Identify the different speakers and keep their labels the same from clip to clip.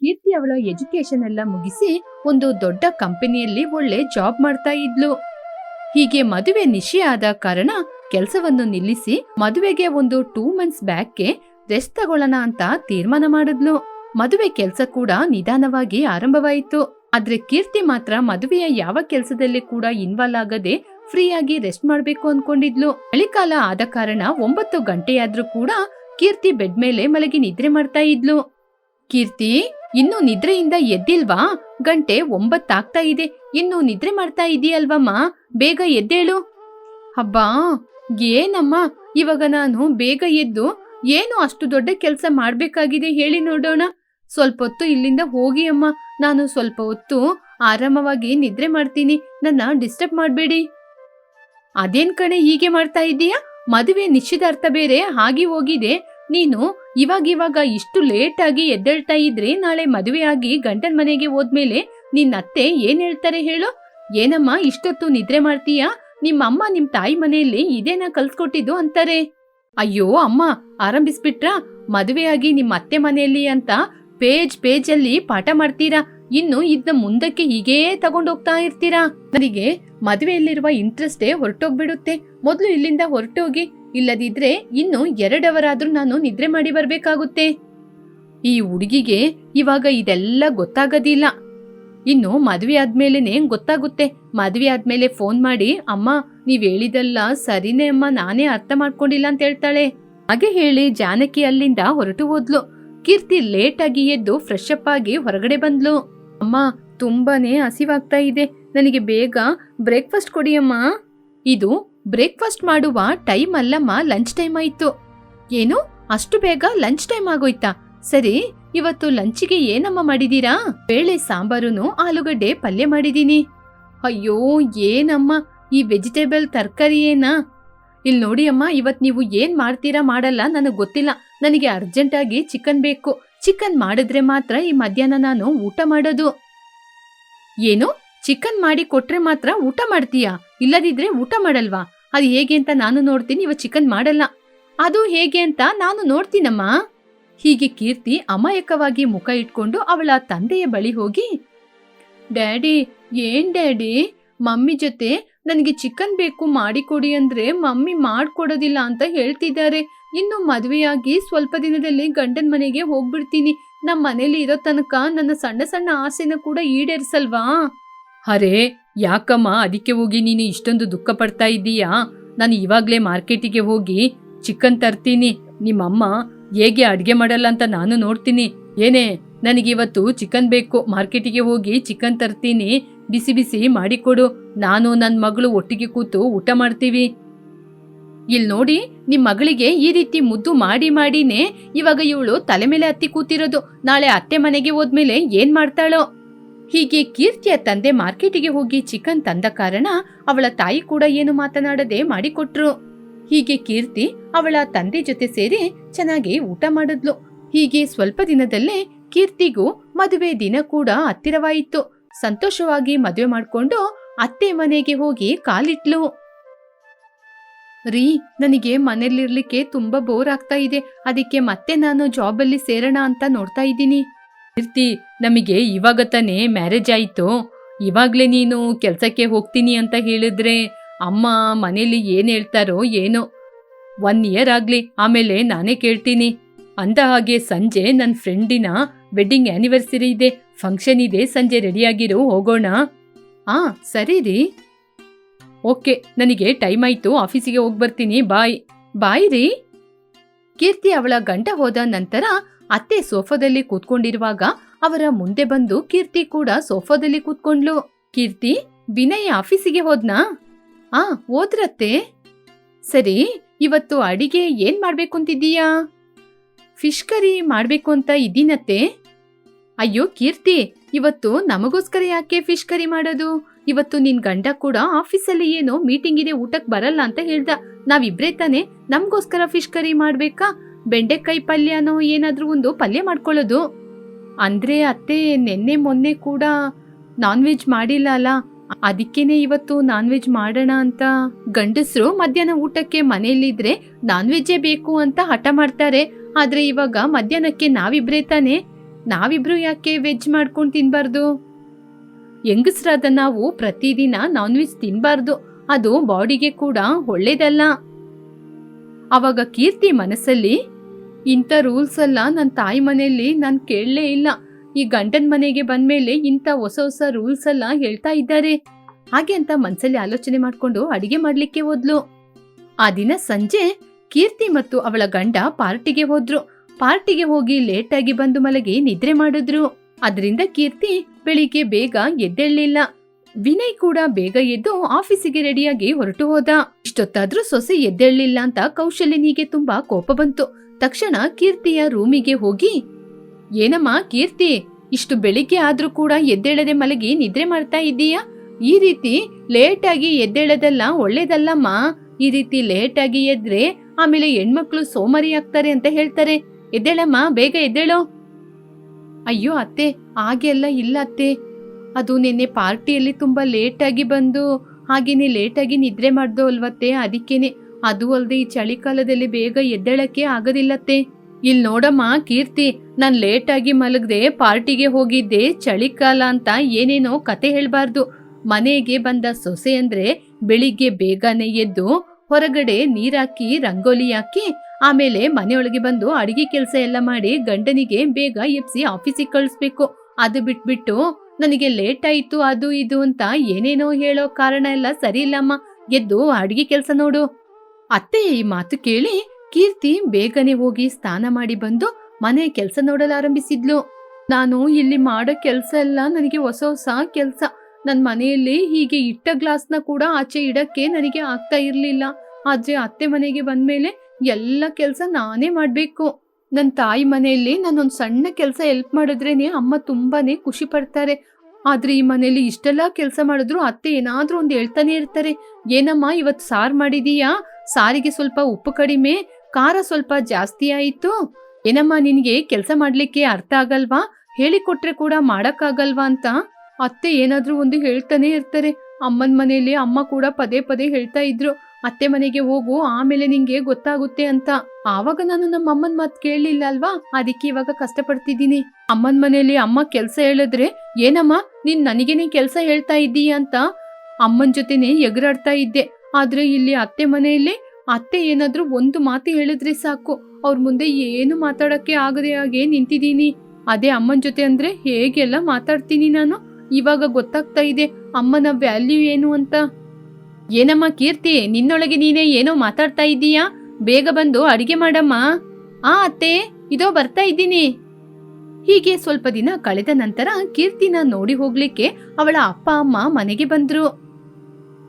Speaker 1: ಕೀರ್ತಿ ಅವಳ ಎಜುಕೇಶನ್ ಎಲ್ಲ ಮುಗಿಸಿ ಒಂದು ದೊಡ್ಡ ಕಂಪನಿಯಲ್ಲಿ ಒಳ್ಳೆ ಜಾಬ್ ಮಾಡ್ತಾ ಇದ್ಲು. ಹೀಗೆ ಮದುವೆ ನಿಶ್ಚಯ ಆದ ಕಾರಣ ಕೆಲಸವನ್ನು ನಿಲ್ಲಿಸಿ ಮದುವೆಗೆ ಒಂದು ಟೂ ಮಂತ್ಸ್ ಬ್ಯಾಕ್ಗೆ ರೆಸ್ಟ್ ತಗೊಳ್ಳೋಣ ಅಂತ ತೀರ್ಮಾನ ಮಾಡಿದ್ಲು. ಮದುವೆ ಕೆಲಸ ಕೂಡ ನಿಧಾನವಾಗಿ ಆರಂಭವಾಯಿತು. ಆದ್ರೆ ಕೀರ್ತಿ ಮಾತ್ರ ಮದುವೆಯ ಯಾವ ಕೆಲಸದಲ್ಲಿ ಕೂಡ ಇನ್ವಾಲ್ವ್ ಆಗದೆ ಫ್ರೀಯಾಗಿ ರೆಸ್ಟ್ ಮಾಡಬೇಕು ಅನ್ಕೊಂಡಿದ್ಲು. ಚಳಿಕಾಲ ಆದ ಕಾರಣ ಒಂಬತ್ತು ಗಂಟೆಯಾದ್ರೂ ಕೂಡ ಕೀರ್ತಿ ಬೆಡ್ ಮೇಲೆ ಮಲಗಿ ನಿದ್ರೆ ಮಾಡ್ತಾ ಇದ್ಲು. ಕೀರ್ತಿ? ಇನ್ನು ನಿದ್ರೆಯಿಂದ ಎದ್ದಿಲ್ವಾ? ಗಂಟೆ ಒಂಬತ್ತಾಗ್ತಾ ಇದೆ. ಇನ್ನು ನಿದ್ರೆ ಮಾಡ್ತಾ ಇದೀಯಲ್ವಮ್ಮ? ಬೇಗ ಎದ್ದೇಳು. ಹಬ್ಬಾ ಏನಮ್ಮ? ಇವಾಗ ನಾನು ಬೇಗ ಎದ್ದು ಏನು ಅಷ್ಟು ದೊಡ್ಡ ಕೆಲಸ ಮಾಡಬೇಕಾಗಿದೆ ಹೇಳಿ ನೋಡೋಣ. ಸ್ವಲ್ಪ ಹೊತ್ತು ಇಲ್ಲಿಂದ ಹೋಗಿ ಅಮ್ಮ. ನಾನು ಸ್ವಲ್ಪ ಹೊತ್ತು ಆರಾಮವಾಗಿ ನಿದ್ರೆ ಮಾಡ್ತೀನಿ. ನನ್ನ ಡಿಸ್ಟರ್ಬ್ ಮಾಡಬೇಡಿ. ಅದೇನ್ ಕಣೆ ಹೀಗೆ ಮಾಡ್ತಾ ಇದೀಯಾ? ಮದುವೆ ನಿಶ್ಚಿತಾರ್ಥ ಬೇರೆ, ಹಾಗೆ ಹೋಗಿದೆ. ನೀನು ಇವಾಗಿವಾಗ ಇಷ್ಟು ಲೇಟ್ ಆಗಿ ಎದ್ದೇಳ್ತಾ ಇದ್ರೆ ನಾಳೆ ಮದುವೆ ಆಗಿ ಗಂಡನ ಮನೆಗೆ ಹೋದ್ಮೇಲೆ ನಿನ್ನ ಅತ್ತೆ ಏನ್ ಹೇಳ್ತಾರೆ ಹೇಳು? ಏನಮ್ಮ, ಇಷ್ಟೊತ್ತು ನಿದ್ರೆ ಮಾಡ್ತೀಯಾ? ನಿಮ್ಮಮ್ಮ ನಿಮ್ ತಾಯಿ ಮನೆಯಲ್ಲಿ ಇದೇನ ಕಲ್ಸ್ಕೊಟ್ಟಿದ್ದು ಅಂತಾರೆ. ಅಯ್ಯೋ, ಅಮ್ಮ, ಆರಂಭಿಸ್ಬಿಟ್ರ? ಮದುವೆಯಾಗಿ ನಿಮ್ಮ ಅತ್ತೆ ಮನೆಯಲ್ಲಿ ಅಂತ ಪೇಜ್ ಪೇಜಲ್ಲಿ ಪಾಠ ಮಾಡ್ತೀರಾ? ಇನ್ನು ಇದನ್ನ ಮುಂದಕ್ಕೆ ಹೀಗೇ ತಗೊಂಡೋಗ್ತಾ ಇರ್ತೀರಾ? ನನಗೆ ಮದುವೆಯಲ್ಲಿರುವ ಇಂಟ್ರೆಸ್ಟೇ ಹೊರಟೋಗ್ಬಿಡುತ್ತೆ. ಮೊದಲು ಇಲ್ಲಿಂದ ಹೊರಟೋಗಿ, ಇಲ್ಲದಿದ್ರೆ ಇನ್ನು ಎರಡವರಾದ್ರೂ ನಾನು ನಿದ್ರೆ ಮಾಡಿ ಬರಬೇಕಾಗುತ್ತೆ. ಈ ಹುಡುಗಿಗೆ ಇವಾಗ ಇದೆಲ್ಲ ಗೊತ್ತಾಗೋದಿಲ್ಲ. ಇನ್ನು ಮದುವೆ ಆದ್ಮೇಲೆನೆ ಗೊತ್ತಾಗುತ್ತೆ. ಮದುವೆ ಆದ್ಮೇಲೆ ಫೋನ್ ಮಾಡಿ, ಅಮ್ಮ, ನೀವ್ ಹೇಳಿದಲ್ಲ ಸರಿನೇ ಅಮ್ಮ, ನಾನೇ ಅರ್ಥ ಮಾಡ್ಕೊಂಡಿಲ್ಲ ಅಂತ ಹೇಳ್ತಾಳೆ. ಹಾಗೆ ಹೇಳಿ ಜಾನಕಿ ಅಲ್ಲಿಂದ ಹೊರಟು ಹೋದ್ಲು. ಕೀರ್ತಿ ಲೇಟ್ ಆಗಿ ಎದ್ದು ಫ್ರೆಶ್ ಅಪ್ ಆಗಿ ಹೊರಗಡೆ ಬಂದ್ಲು. ಅಮ್ಮ, ತುಂಬಾನೇ ಹಸಿವಾಗ್ತಾ ಇದೆ. ನನಗೆ ಬೇಗ ಬ್ರೇಕ್ಫಾಸ್ಟ್ ಕೊಡಿ ಅಮ್ಮ ಇದು ಬ್ರೇಕ್ಫಾಸ್ಟ್ ಮಾಡುವ ಟೈಮ್ ಅಲ್ಲಮ್ಮ, ಲಂಚ್ ಟೈಮ್ ಆಯ್ತು. ಏನು? ಅಷ್ಟು ಬೇಗ ಲಂಚ್ ಟೈಮ್ ಆಗೋಯ್ತಾ? ಸರಿ, ಇವತ್ತು ಲಂಚಿಗೆ ಏನಮ್ಮ ಮಾಡಿದೀರಾ? ಬೇಳೆ ಸಾಂಬಾರುನು ಆಲೂಗಡ್ಡೆ ಪಲ್ಯ ಮಾಡಿದೀನಿ. ಅಯ್ಯೋ, ಏನಮ್ಮ? ಈ ವೆಜಿಟೇಬಲ್ ತರಕಾರಿ ಏನಾ? ಇಲ್ಲಿ ನೋಡಿ ಅಮ್ಮ ಇವತ್ತು ನೀವು ಏನ್ ಮಾಡ್ತೀರಾ ಮಾಡಲ್ಲ, ನನಗೆ ಗೊತ್ತಿಲ್ಲ. ನನಗೆ ಅರ್ಜೆಂಟ್ ಆಗಿ ಚಿಕನ್ ಬೇಕು. ಚಿಕನ್ ಮಾಡಿದ್ರೆ ಮಾತ್ರ ಈ ಮಧ್ಯಾಹ್ನ ನಾನು ಊಟ ಮಾಡೋದು. ಏನು? ಚಿಕನ್ ಮಾಡಿ ಕೊಟ್ರೆ ಮಾತ್ರ ಊಟ ಮಾಡ್ತೀಯಾ? ಇಲ್ಲದಿದ್ರೆ ಊಟ ಮಾಡಲ್ವಾ? ಅದು ಹೇಗೆ ಅಂತ ನಾನು ನೋಡ್ತೀನಿ, ಇವ ಚಿಕನ್ ಮಾಡಲ್ಲ. ಅದು ಹೇಗೆ ಅಂತ ನಾನು ನೋಡ್ತೀನಮ್ಮ. ಹೀಗೆ ಕೀರ್ತಿ ಅಮಾಯಕವಾಗಿ ಮುಖ ಇಟ್ಕೊಂಡು ಅವಳ ತಂದೆಯ ಬಳಿ ಹೋಗಿ, ಡ್ಯಾಡಿ, ಏನ್ ಡ್ಯಾಡಿ? ಮಮ್ಮಿ ಜೊತೆ ನನಗೆ ಚಿಕನ್ ಬೇಕು ಮಾಡಿಕೊಡಿ ಅಂದ್ರೆ ಮಮ್ಮಿ ಮಾಡಿಕೊಡೋದಿಲ್ಲ ಅಂತ ಹೇಳ್ತಿದ್ದಾರೆ. ಇನ್ನು ಮದುವೆಯಾಗಿ ಸ್ವಲ್ಪ ದಿನದಲ್ಲಿ ಗಂಡನ ಮನೆಗೆ ಹೋಗ್ಬಿಡ್ತೀನಿ. ನಮ್ಮ ಮನೇಲಿ ಇರೋ ತನಕ ನನ್ನ ಸಣ್ಣ ಸಣ್ಣ ಆಸೆನ ಕೂಡ ಈಡೇರಿಸಲ್ವಾ? ಅರೆ, ಯಾಕಮ್ಮ ಅದಕ್ಕೆ ಹೋಗಿ ನೀನು ಇಷ್ಟೊಂದು ದುಃಖ ಪಡ್ತಾ ಇದ್ದೀಯಾ? ನಾನು ಇವಾಗ್ಲೇ ಮಾರ್ಕೆಟಿಗೆ ಹೋಗಿ ಚಿಕನ್ ತರ್ತೀನಿ. ನಿಮ್ಮಮ್ಮ ಹೇಗೆ ಅಡ್ಗೆ ಮಾಡಲ್ಲ ಅಂತ ನಾನು ನೋಡ್ತೀನಿ. ಏನೇ, ನನಗಿವತ್ತು ಚಿಕನ್ ಬೇಕು, ಮಾರ್ಕೆಟಿಗೆ ಹೋಗಿ ಚಿಕನ್ ತರ್ತೀನಿ. ಬಿಸಿ ಬಿಸಿ ಮಾಡಿಕೊಡು. ನಾನು ನನ್ನ ಮಗಳು ಒಟ್ಟಿಗೆ ಕೂತು ಊಟ ಮಾಡ್ತೀವಿ. ಇಲ್ ನೋಡಿ, ನಿಮ್ ಮಗಳಿಗೆ ಈ ರೀತಿ ಮುದ್ದು ಮಾಡಿ ಮಾಡಿನೇ ಇವಾಗ ಇವಳು ತಲೆ ಮೇಲೆ ಹತ್ತಿ ಕೂತಿರೋದು. ನಾಳೆ ಅತ್ತೆ ಮನೆಗೆ ಹೋದ್ಮೇಲೆ ಏನ್ ಮಾಡ್ತಾಳೋ? ಹೀಗೆ ಕೀರ್ತಿಯ ತಂದೆ ಮಾರ್ಕೆಟಿಗೆ ಹೋಗಿ ಚಿಕನ್ ತಂದ ಕಾರಣ ಅವಳ ತಾಯಿ ಕೂಡ ಏನು ಮಾತನಾಡದೆ ಮಾಡಿಕೊಟ್ರು. ಹೀಗೆ ಕೀರ್ತಿ ಅವಳ ತಂದೆ ಜೊತೆ ಸೇರಿ ಚೆನ್ನಾಗಿ ಊಟ ಮಾಡಿದ್ಲು. ಹೀಗೆ ಸ್ವಲ್ಪ ದಿನದಲ್ಲೇ ಕೀರ್ತಿಗೂ ಮದುವೆ ದಿನ ಕೂಡ ಹತ್ತಿರವಾಯಿತು. ಸಂತೋಷವಾಗಿ ಮದುವೆ ಮಾಡಿಕೊಂಡು ಅತ್ತೆ ಮನೆಗೆ ಹೋಗಿ ಕಾಲಿಟ್ಲು. ರೀ, ನನಗೆ ಮನೇಲಿರ್ಲಿಕ್ಕೆ ತುಂಬಾ ಬೋರ್ ಆಗ್ತಾ ಇದೆ. ಅದಕ್ಕೆ ಮತ್ತೆ ನಾನು ಜಾಬಲ್ಲಿ ಸೇರೋಣ ಅಂತ ನೋಡ್ತಾ ಇದ್ದೀನಿ. ಕೀರ್ತಿ, ನಮಗೆ ಇವಾಗ ತಾನೇ ಮ್ಯಾರೇಜ್ ಆಯಿತು. ಇವಾಗಲೇ ನೀನು ಕೆಲಸಕ್ಕೆ ಹೋಗ್ತೀನಿ ಅಂತ ಹೇಳಿದ್ರೆ ಅಮ್ಮ ಮನೇಲಿ ಏನು ಹೇಳ್ತಾರೋ ಏನೋ. ಒನ್ ಇಯರ್ ಆಗಲಿ, ಆಮೇಲೆ ನಾನೇ ಕೇಳ್ತೀನಿ. ಅಂದ ಹಾಗೆ ಸಂಜೆ ನನ್ನ ಫ್ರೆಂಡಿನ ವೆಡ್ಡಿಂಗ್ ಆ್ಯನಿವರ್ಸರಿ ಇದೆ. ಫಂಕ್ಷನ್ ಇದೆ, ಸಂಜೆ ರೆಡಿಯಾಗಿರು ಹೋಗೋಣ. ಆ, ಸರಿ ರೀ. ಓಕೆ, ನನಗೆ ಟೈಮ್ ಆಯಿತು, ಆಫೀಸಿಗೆ ಹೋಗಿ ಬರ್ತೀನಿ, ಬಾಯ್. ಬಾಯ್ ರೀ. ಕೀರ್ತಿ ಅವಳ ಗಂಟ ಹೋದ ನಂತರ ಅತ್ತೆ ಸೋಫಾದಲ್ಲಿ ಕೂತ್ಕೊಂಡಿರುವಾಗ ಅವರ ಮುಂದೆ ಬಂದು ಕೀರ್ತಿ ಕೂಡ ಸೋಫಾದಲ್ಲಿ ಕೂತ್ಕೊಂಡ್ಲು ಕೀರ್ತಿ, ವಿನಯ್ ಆಫೀಸಿಗೆ ಹೋದ್ನಾ? ಆ, ಹೋದ್ರತ್ತೆ. ಸರಿ, ಇವತ್ತು ಅಡಿಗೆ ಏನ್ ಮಾಡ್ಬೇಕು ಅಂತಿದ್ದೀಯಾ? ಫಿಶ್ ಕರಿ ಮಾಡ್ಬೇಕು ಅಂತ ಇದ್ದೀನತ್ತೆ. ಅಯ್ಯೋ, ಕೀರ್ತಿ, ಇವತ್ತು ನಮಗೋಸ್ಕರ ಯಾಕೆ ಫಿಶ್ ಕರಿ ಮಾಡೋದು? ಇವತ್ತು ನಿನ್ ಗಂಡ ಕೂಡ ಆಫೀಸಲ್ಲಿ ಏನೋ ಮೀಟಿಂಗ್ ಇದೆ ಊಟಕ್ ಬರಲ್ಲ ಅಂತ ಹೇಳ್ದ. ನಾವಿಬ್ರೇ ತಾನೆ? ನಮ್ಗೋಸ್ಕರ ಫಿಶ್ ಕರಿ ಮಾಡ್ಬೇಕಾ? ಬೆಂಡೆಕಾಯಿ ಪಲ್ಯನೋ ಏನಾದ್ರೂ ಒಂದು ಪಲ್ಯ ಮಾಡ್ಕೊಳ್ಳೋದು? ಅಂದ್ರೆ ಅತ್ತೆ, ನಿನ್ನೆ ಮೊನ್ನೆ ಕೂಡ ನಾನ್ ವೆಜ್ ಮಾಡಿಲ್ಲ ಅಲ್ಲ? ಅದಕ್ಕೇನೆ ಇವತ್ತು ನಾನ್ ವೆಜ್ ಮಾಡೋಣ ಅಂತ ಗಂಡಸರು ಮಧ್ಯಾಹ್ನ ಊಟಕ್ಕೆ ಮನೆಯಲ್ಲಿದ್ರೆ ನಾನ್ ವೆಜ್ಜೇ ಬೇಕು ಅಂತ ಹಠ ಮಾಡ್ತಾರೆ. ಆದ್ರೆ ಇವಾಗ ಮಧ್ಯಾಹ್ನಕ್ಕೆ ನಾವಿಬ್ರೇ ತಾನೆ? ನಾವಿಬ್ರು ಯಾಕೆ ವೆಜ್ ಮಾಡ್ಕೊಂಡು ತಿನ್ಬಾರ್ದು? ಹೆಂಗಸ್ರಾದ ನಾವು ಪ್ರತಿದಿನ ನಾನ್ ವೆಜ್ ತಿನ್ಬಾರ್ದು. ಅದು ಬಾಡಿಗೆ ಕೂಡ ಒಳ್ಳೇದಲ್ಲ. ಅವಾಗ ಕೀರ್ತಿ ಮನಸ್ಸಲ್ಲಿ, ಇಂಥ ರೂಲ್ಸ್ ಎಲ್ಲ ನನ್ನ ತಾಯಿ ಮನೆಯಲ್ಲಿ ನಾನು ಕೇಳಲೇ ಇಲ್ಲ. ಈ ಗಂಡನ ಮನೆಗೆ ಬಂದ್ಮೇಲೆ ಇಂಥ ಹೊಸ ಹೊಸ ರೂಲ್ಸ್ ಎಲ್ಲ ಹೇಳ್ತಾ ಇದ್ದಾರೆ. ಹಾಗೆ ಅಂತ ಮನಸ್ಸಲ್ಲಿ ಆಲೋಚನೆ ಮಾಡ್ಕೊಂಡು ಅಡಿಗೆ ಮಾಡ್ಲಿಕ್ಕೆ ಹೋದ್ಲು. ಆ ದಿನ ಸಂಜೆ ಕೀರ್ತಿ ಮತ್ತು ಅವಳ ಗಂಡ ಪಾರ್ಟಿಗೆ ಹೋದ್ರು. ಪಾರ್ಟಿಗೆ ಹೋಗಿ ಲೇಟಾಗಿ ಬಂದು ಮಲಗಿ ನಿದ್ರೆ ಮಾಡಿದ್ರು. ಅದರಿಂದ ಕೀರ್ತಿ ಬೆಳಿಗ್ಗೆ ಬೇಗ ಎದ್ದೇಳಲಿಲ್ಲ. ವಿನಯ್ ಕೂಡ ಬೇಗ ಎದ್ದು ಆಫೀಸಿಗೆ ರೆಡಿಯಾಗಿ ಹೊರಟು ಹೋದ. ಇಷ್ಟೊತ್ತಾದ್ರೂ ಸೊಸೆ ಎದ್ದೇಳಲಿಲ್ಲ ಅಂತ ಕೌಶಲ್ಯನಿಗೆ ತುಂಬಾ ಕೋಪ ಬಂತು. ತಕ್ಷಣ ಕೀರ್ತಿಯ ರೂಮಿಗೆ ಹೋಗಿ, ಏನಮ್ಮ ಕೀರ್ತಿ, ಇಷ್ಟು ಬೆಳಿಗ್ಗೆ ಆದ್ರೂ ಕೂಡ ಎದ್ದೇಳದೆ ಮಲಗಿ ನಿದ್ರೆ ಮಾಡ್ತಾ ಇದ್ದೀಯಾ? ಈ ರೀತಿ ಲೇಟಾಗಿ ಎದ್ದೇಳದಲ್ಲ ಒಳ್ಳೇದಲ್ಲಮ್ಮ. ಈ ರೀತಿ ಲೇಟಾಗಿ ಎದ್ರೆ ಆಮೇಲೆ ಹೆಣ್ಮಕ್ಳು ಸೋಮಾರಿ ಆಗ್ತಾರೆ ಅಂತ ಹೇಳ್ತಾರೆ. ಎದ್ದೇಳಮ್ಮ, ಬೇಗ ಎದ್ದೇಳೋ. ಅಯ್ಯೋ ಅತ್ತೆ ಹಾಗೆಲ್ಲ ಇಲ್ಲ ಅತ್ತೆ. ಅದು ನಿನ್ನೆ ಪಾರ್ಟಿಯಲ್ಲಿ ತುಂಬಾ ಲೇಟಾಗಿ ಬಂದು ಹಾಗೇನೆ ಲೇಟಾಗಿ ನಿದ್ರೆ ಮಾಡ್ದೋ ಅಲ್ವತ್ತೆ, ಅದಕ್ಕೇನೆ. ಅದು ಅಲ್ಲದೆ ಈ ಚಳಿಗಾಲದಲ್ಲಿ ಬೇಗ ಎದ್ದೇಳಕ್ಕೆ ಆಗೋದಿಲ್ಲತ್ತೆ ಇಲ್ಲಿ ನೋಡಮ್ಮ, ಕೀರ್ತಿ, ನಾನು ಲೇಟಾಗಿ ಮಲಗದೆ, ಪಾರ್ಟಿಗೆ ಹೋಗಿದ್ದೆ, ಚಳಿಕಾಲ ಅಂತ ಏನೇನೋ ಕತೆ ಹೇಳಬಾರ್ದು. ಮನೆಗೆ ಬಂದ ಸೊಸೆ ಅಂದ್ರೆ ಬೆಳಿಗ್ಗೆ ಬೇಗನೆ ಎದ್ದು, ಹೊರಗಡೆ ನೀರಾಕಿ, ರಂಗೋಲಿ ಹಾಕಿ ಆಮೇಲೆ ಮನೆಯೊಳಗೆ ಬಂದು ಅಡಿಗೆ ಕೆಲಸ ಎಲ್ಲ ಮಾಡಿ ಗಂಡನಿಗೆ ಬೇಗ ಎಪ್ಸಿ ಆಫೀಸಿಗೆ ಕಳಿಸ್ಬೇಕು. ಅದು ಬಿಟ್ಬಿಟ್ಟು ನನಗೆ ಲೇಟ್ ಆಯ್ತು, ಅದು ಇದು ಅಂತ ಏನೇನೋ ಹೇಳೋ ಕಾರಣ ಎಲ್ಲ ಸರಿ ಇಲ್ಲಮ್ಮ ಎದ್ದು ಅಡಿಗೆ ಕೆಲಸ ನೋಡು. ಅತ್ತೆ ಈ ಮಾತು ಕೇಳಿ ಕೀರ್ತಿ ಬೇಗನೆ ಹೋಗಿ ಸ್ನಾನ ಮಾಡಿ ಬಂದು ಮನೆ ಕೆಲಸ ನೋಡಲಾರಂಭಿಸಿದ್ಲು ನಾನು ಇಲ್ಲಿ ಮಾಡೋ ಕೆಲಸ ಎಲ್ಲ ನನಗೆ ಹೊಸ ಹೊಸ ಕೆಲಸ. ನನ್ನ ಮನೆಯಲ್ಲಿ ಹೀಗೆ ಇಟ್ಟ ಗ್ಲಾಸ್ನ ಕೂಡ ಆಚೆ ಇಡಕ್ಕೆ ನನಗೆ ಆಗ್ತಾ ಇರ್ಲಿಲ್ಲ. ಆದರೆ ಅತ್ತೆ ಮನೆಗೆ ಬಂದ್ಮೇಲೆ ಎಲ್ಲ ಕೆಲಸ ನಾನೇ ಮಾಡಬೇಕು. ನನ್ನ ತಾಯಿ ಮನೆಯಲ್ಲಿ ನಾನೊಂದು ಸಣ್ಣ ಕೆಲಸ ಹೆಲ್ಪ್ ಮಾಡಿದ್ರೇನೆ ಅಮ್ಮ ತುಂಬಾನೇ ಖುಷಿ ಪಡ್ತಾರೆ. ಆದರೆ ಈ ಮನೆಯಲ್ಲಿ ಇಷ್ಟೆಲ್ಲ ಕೆಲಸ ಮಾಡಿದ್ರು ಅತ್ತೆ ಏನಾದರೂ ಒಂದು ಹೇಳ್ತಾನೆ ಇರ್ತಾರೆ. ಏನಮ್ಮ ಇವತ್ತು ಸಾರು ಮಾಡಿದೀಯಾ? ಸಾರಿಗೆ ಸ್ವಲ್ಪ ಉಪ್ಪು ಕಡಿಮೆ, ಖಾರ ಸ್ವಲ್ಪ ಜಾಸ್ತಿ ಆಯಿತು. ಏನಮ್ಮ ನಿನಗೆ ಕೆಲಸ ಮಾಡಲಿಕ್ಕೆ ಅರ್ಥ ಆಗಲ್ವಾ? ಹೇಳಿಕೊಟ್ರೆ ಕೂಡ ಮಾಡೋಕ್ಕಾಗಲ್ವಾ ಅಂತ. ಅತ್ತೆ ಏನಾದರೂ ಒಂದು ಹೇಳ್ತಾನೆ ಇರ್ತಾರೆ. ಅಮ್ಮನ ಮನೆಯಲ್ಲಿ ಅಮ್ಮ ಕೂಡ ಪದೇ ಪದೇ ಹೇಳ್ತಾ ಇದ್ರು. ಅತ್ತೆ ಮನೆಗೆ ಹೋಗು, ಆಮೇಲೆ ನಿಂಗೆ ಗೊತ್ತಾಗುತ್ತೆ ಅಂತ. ಆವಾಗ ನಾನು ನಮ್ಮ ಅಮ್ಮನ ಮಾತು ಕೇಳಲಿಲ್ಲ ಅಲ್ವಾ? ಅದಕ್ಕೆ ಇವಾಗ ಕಷ್ಟಪಡ್ತಿದ್ದೀನಿ. ಅಮ್ಮನ ಮನೆಯಲ್ಲಿ ಅಮ್ಮ ಕೆಲಸ ಹೇಳಿದ್ರೆ, ಏನಮ್ಮ, ನೀನ್ ನನಗೇನೆ ಕೆಲಸ ಹೇಳ್ತಾ ಇದ್ದೀಯ ಅಂತ ಅಮ್ಮನ ಜೊತೆನೆ ಎಗರಾಡ್ತಾ ಇದ್ದೆ. ಆದ್ರೆ ಇಲ್ಲಿ ಅತ್ತೆ ಮನೆಯಲ್ಲಿ ಅತ್ತೆ ಏನಾದ್ರೂ ಒಂದು ಮಾತು ಹೇಳಿದ್ರೆ ಸಾಕು. ಅವ್ರ ಮುಂದೆ ಏನು ಮಾತಾಡಕ್ಕೆ ಆಗದೆ ಹಾಗೆ ನಿಂತಿದ್ದೀನಿ. ಅದೇ ಅಮ್ಮನ ಜೊತೆ ಅಂದ್ರೆ ಹೇಗೆಲ್ಲ ಮಾತಾಡ್ತೀನಿ ನಾನು? ಇವಾಗ ಗೊತ್ತಾಗ್ತಾ ಇದೆ ಅಮ್ಮನ ವ್ಯಾಲ್ಯೂ ಏನು ಅಂತ. ಏನಮ್ಮ ಕೀರ್ತಿ, ನಿನ್ನೊಳಗೆ ನೀನೇ ಏನೋ ಮಾತಾಡ್ತಾ ಇದ್ದೀಯಾ? ಬೇಗ ಬಂದು ಅಡಿಗೆ ಮಾಡಮ್ಮ. ಆ ಅತ್ತೆ, ಇದೋ ಬರ್ತಾ ಇದ್ದೀನಿ. ಹೀಗೆ ಸ್ವಲ್ಪ ದಿನ ಕಳೆದ ನಂತರ ಕೀರ್ತಿನ ನೋಡಿ ಹೋಗ್ಲಿಕ್ಕೆ ಅವಳ ಅಪ್ಪ, ಅಮ್ಮ ಮನೆಗೆ ಬಂದ್ರು.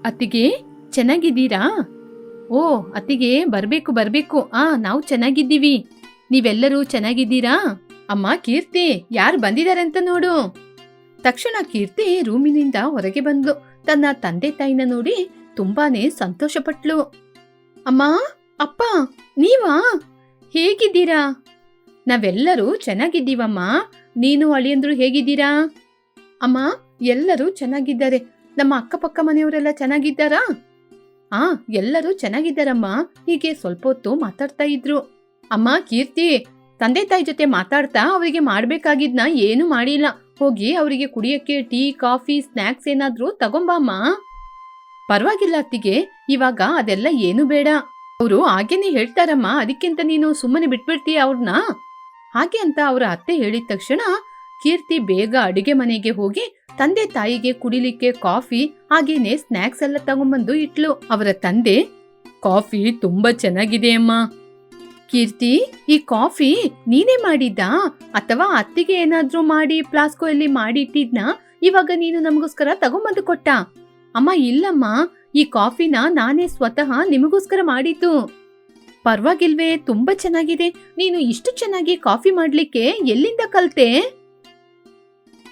Speaker 1: ಅತ್ತಿಗೆ, ಚೆನ್ನಾಗಿದ್ದೀರಾ? ಓ, ಅತ್ತಿಗೆ, ಬರ್ಬೇಕು ಬರ್ಬೇಕು. ಆ, ನಾವು ಚೆನ್ನಾಗಿದ್ದೀವಿ. ನೀವೆಲ್ಲರೂ ಚೆನ್ನಾಗಿದ್ದೀರಾ? ಅಮ್ಮ, ಕೀರ್ತಿ, ಯಾರು ಅಂತ ನೋಡು. ತಕ್ಷಣ ಕೀರ್ತಿ ರೂಮಿನಿಂದ ಹೊರಗೆ ಬಂದ್ಲು. ತನ್ನ ತಂದೆ ತಾಯಿನ ನೋಡಿ ತುಂಬಾನೇ ಸಂತೋಷಪಟ್ಲು. ಅಮ್ಮ, ಅಪ್ಪ, ನೀವಾ? ಹೇಗಿದ್ದೀರಾ? ನಾವೆಲ್ಲರೂ ಚೆನ್ನಾಗಿದ್ದೀವಮ್ಮ. ನೀನು ಅಳಿಯಂದ್ರು ಹೇಗಿದ್ದೀರಾ? ಅಮ್ಮ, ಎಲ್ಲರೂ ಚೆನ್ನಾಗಿದ್ದಾರೆ. ನಮ್ಮ ಅಕ್ಕಪಕ್ಕ ಮನೆಯವರೆಲ್ಲ ಚೆನ್ನಾಗಿದ್ದಾರಾ? ಆ, ಎಲ್ಲರೂ ಚೆನ್ನಾಗಿದ್ದಾರಮ್ಮ. ಹೀಗೆ ಸ್ವಲ್ಪ ಹೊತ್ತು ಮಾತಾಡ್ತಾ ಇದ್ರು. ಅಮ್ಮ, ಕೀರ್ತಿ, ತಂದೆ ತಾಯಿ ಜೊತೆ ಮಾತಾಡ್ತಾ ಅವರಿಗೆ ಮಾಡ್ಬೇಕಾಗಿದ್ನ ಏನು ಮಾಡಿಲ್ಲ. ಹೋಗಿ ಅವರಿಗೆ ಕುಡಿಯಕ್ಕೆ ಟೀ, ಕಾಫಿ ಸ್ನ್ಯಾಕ್ಸ್ ಏನಾದರೂ ತಗೊಂಬಮ್ಮ ಪರವಾಗಿಲ್ಲ ಅತ್ತಿಗೆ, ಇವಾಗ ಅದೆಲ್ಲ ಏನು ಬೇಡ. ಅವರು ಹಾಗೇನೆ ಹೇಳ್ತಾರಮ್ಮ, ಅದಕ್ಕಿಂತ ನೀನು ಸುಮ್ಮನೆ ಬಿಟ್ಬಿಡ್ತೀಯ ಅವ್ರನ್ನ ಹಾಗೆ ಅಂತ ಅವರ ಅತ್ತೆ ಹೇಳಿದ ತಕ್ಷಣ ಕೀರ್ತಿ ಬೇಗ ಅಡುಗೆ ಮನೆಗೆ ಹೋಗಿ ತಂದೆ ತಾಯಿಗೆ ಕುಡಿಲಿಕ್ಕೆ ಕಾಫಿ, ಹಾಗೇನೆ ಸ್ನ್ಯಾಕ್ಸ್ ಎಲ್ಲ ತಗೊಂಬಂದು ಇಟ್ಲು. ಅವರ ತಂದೆ, ಕಾಫಿ ತುಂಬಾ ಚೆನ್ನಾಗಿದೆ ಅಮ್ಮ. ಕೀರ್ತಿ, ಈ ಕಾಫಿ ನೀನೇ ಮಾಡಿದ್ದಾ? ಅಥವಾ ಅತ್ತಿಗೆ ಏನಾದ್ರೂ ಮಾಡಿ ಪ್ಲಾಸ್ಕೋ ಅಲ್ಲಿ ಮಾಡಿ ಇಟ್ಟಿದ್ನಾ? ಇವಾಗ ನೀನು ನಮಗೋಸ್ಕರ ತಗೊಂಬಂದು ಕೊಟ್ಟ? ಅಮ್ಮ, ಇಲ್ಲಮ್ಮ. ಈ ಕಾಫಿನ ನಾನೇ ಸ್ವತಃ ನಿಮಗೋಸ್ಕರ ಮಾಡಿದ್ದು. ಪರವಾಗಿಲ್ವೇ, ತುಂಬಾ ಚೆನ್ನಾಗಿದೆ. ನೀನು ಇಷ್ಟು ಚೆನ್ನಾಗಿ ಕಾಫಿ ಮಾಡ್ಲಿಕ್ಕೆ ಎಲ್ಲಿಂದ ಕಲ್ತೆ?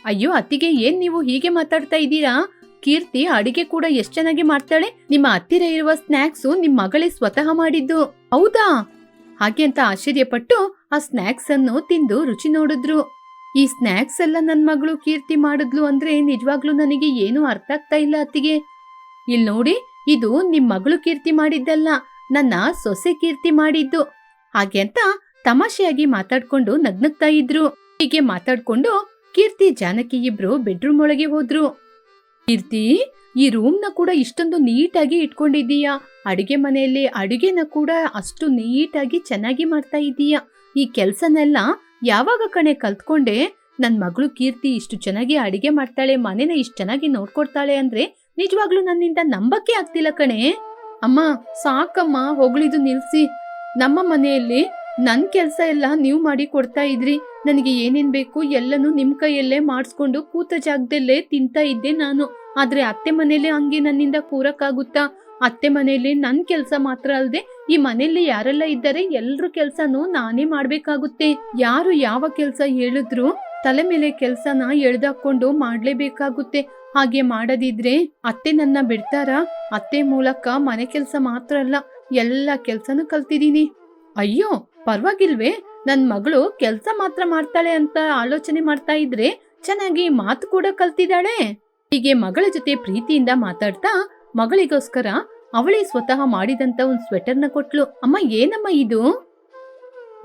Speaker 1: ಅಯ್ಯೋ, ಅತ್ತಿಗೆ ಏನ್ ನೀವು ಹೀಗೆ ಮಾತಾಡ್ತಾ ಇದ್ದೀರಾ? ಕೀರ್ತಿ ಅಡಿಗೆ ಕೂಡ ಎಷ್ಟ್ ಚೆನ್ನಾಗಿ ಮಾಡ್ತಾಳೆ. ನಿಮ್ಮ ಹತ್ತಿರ ಇರುವ ಸ್ನ್ಯಾಕ್ಸು ನಿಮ್ ಮಗಳೇ ಸ್ವತಃ ಮಾಡಿದ್ದು. ಹೌದಾ? ಹಾಗೆ ಅಂತ ಆಶ್ಚರ್ಯಪಟ್ಟು ಆ ಸ್ನಾಕ್ಸ್ ಅನ್ನು ತಿಂದು ರುಚಿ ನೋಡಿದ್ರು. ಈ ಸ್ನ್ಯಾಕ್ಸ್ ಎಲ್ಲ ನನ್ನ ಮಗಳು ಕೀರ್ತಿ ಮಾಡಿದ್ಲು ಅಂದ್ರೆ ನಿಜವಾಗ್ಲೂ ನನಗೆ ಏನು ಅರ್ಥ ಆಗ್ತಾ ಇಲ್ಲ ಅತ್ತಿಗೆ. ಇಲ್ಲಿ ನೋಡಿ, ಇದು ನಿಮ್ ಮಗಳು ಕೀರ್ತಿ ಮಾಡಿದ್ದಲ್ಲ, ನನ್ನ ಸೊಸೆ ಕೀರ್ತಿ ಮಾಡಿದ್ದು. ಹಾಗೆ ಅಂತ ತಮಾಷೆಯಾಗಿ ಮಾತಾಡ್ಕೊಂಡು ನಗ್ನಗ್ತಾ ಇದ್ರು. ಹೀಗೆ ಮಾತಾಡ್ಕೊಂಡು ಕೀರ್ತಿ, ಜಾನಕಿ ಇಬ್ರು ಬೆಡ್ರೂಮ್ ಒಳಗೆ ಹೋದ್ರು. ಕೀರ್ತಿ, ಈ ರೂಮ್ನ ಕೂಡ ಇಷ್ಟೊಂದು ನೀಟಾಗಿ ಇಟ್ಕೊಂಡಿದ್ದೀಯಾ? ಅಡುಗೆ ಮನೆಯಲ್ಲಿ ಅಡುಗೆನ ಕೂಡ ಅಷ್ಟು ನೀಟಾಗಿ ಚೆನ್ನಾಗಿ ಮಾಡ್ತಾ ಇದ್ದೀಯಾ ಈ ಕೆಲ್ಸನೆಲ್ಲ ಯಾವಾಗ ಕಣೆ ಕಲ್ತ್ಕೊಂಡೆ? ನನ್ ಮಗಳು ಕೀರ್ತಿ ಇಷ್ಟು ಚೆನ್ನಾಗಿ ಅಡಿಗೆ ಮಾಡ್ತಾಳೆ, ಮನೆನ ಇಷ್ಟು ಚೆನ್ನಾಗಿ ನೋಡ್ಕೊಡ್ತಾಳೆ ಅಂದ್ರೆ ನಿಜವಾಗ್ಲೂ ನನ್ನಿಂದ ನಂಬಕ್ಕೆ ಆಗ್ತಿಲ್ಲ ಕಣೆ. ಅಮ್ಮ, ಸಾಕಮ್ಮ, ಹೊಗಳಿದು ನಿಲ್ಸಿ. ನಮ್ಮ ಮನೆಯಲ್ಲಿ ನನ್ ಕೆಲ್ಸ ಎಲ್ಲ ನೀವು ಮಾಡಿ ಕೊಡ್ತಾ ಇದ್ರಿ. ನನಗೆ ಏನೇನ್ ಬೇಕು ಎಲ್ಲನೂ ನಿಮ್ ಕೈಯಲ್ಲೇ ಮಾಡಿಸ್ಕೊಂಡು ಕೂತ ಜಾಗದಲ್ಲೇ ತಿಂತಾ ಇದ್ದೆ ನಾನು. ಆದ್ರೆ ಅತ್ತೆ ಮನೇಲಿ ಹಂಗೆ ನನ್ನಿಂದ ಕೂರಕ್ಕಾಗುತ್ತಾ ಅತ್ತೆ ಮನೆಯಲ್ಲಿ ನನ್ ಕೆಲ್ಸ ಮಾತ್ರ ಅಲ್ದೆ ಈ ಮನೆಯಲ್ಲಿ ಯಾರೆಲ್ಲ ಇದ್ದಾರೆ? ಎಲ್ರ ಕೆಲ್ಸನೂ ನಾನೇ ಮಾಡ್ಬೇಕಾಗುತ್ತೆ. ಯಾರು ಯಾವ ಕೆಲ್ಸ ಹೇಳಿದ್ರು ತಲೆ ಮೇಲೆ ಕೆಲ್ಸನ ಎಳ್ದಾಕೊಂಡು ಮಾಡ್ಲೇಬೇಕಾಗುತ್ತೆ. ಹಾಗೆ ಮಾಡದಿದ್ರೆ ಅತ್ತೆ ನನ್ನ ಬಿಡ್ತಾರ? ಅತ್ತೆ ಮೂಲಕ ಮನೆ ಕೆಲ್ಸ ಮಾತ್ರ ಅಲ್ಲ, ಎಲ್ಲ ಕೆಲ್ಸನೂ ಕಲ್ತಿದ್ದೀನಿ. ಅಯ್ಯೋ, ಪರವಾಗಿಲ್ವೇ? ನನ್ ಮಗಳು ಕೆಲ್ಸ ಮಾತ್ರ ಮಾಡ್ತಾಳೆ ಅಂತ ಆಲೋಚನೆ ಮಾಡ್ತಾ ಇದ್ರೆ ಚೆನ್ನಾಗಿ ಮಾತು ಕೂಡ ಕಲ್ತಿದ್ದಾಳೆ. ಹೀಗೆ ಮಗಳ ಜೊತೆ ಪ್ರೀತಿಯಿಂದ ಮಾತಾಡ್ತಾ ಮಗಳಿಗೋಸ್ಕರ ಅವಳೇ ಸ್ವತಃ ಮಾಡಿದಂತ ಒಂದು ಸ್ವೆಟರ್ನ ಕೊಟ್ಲು. ಅಮ್ಮ, ಏನಮ್ಮ ಇದು?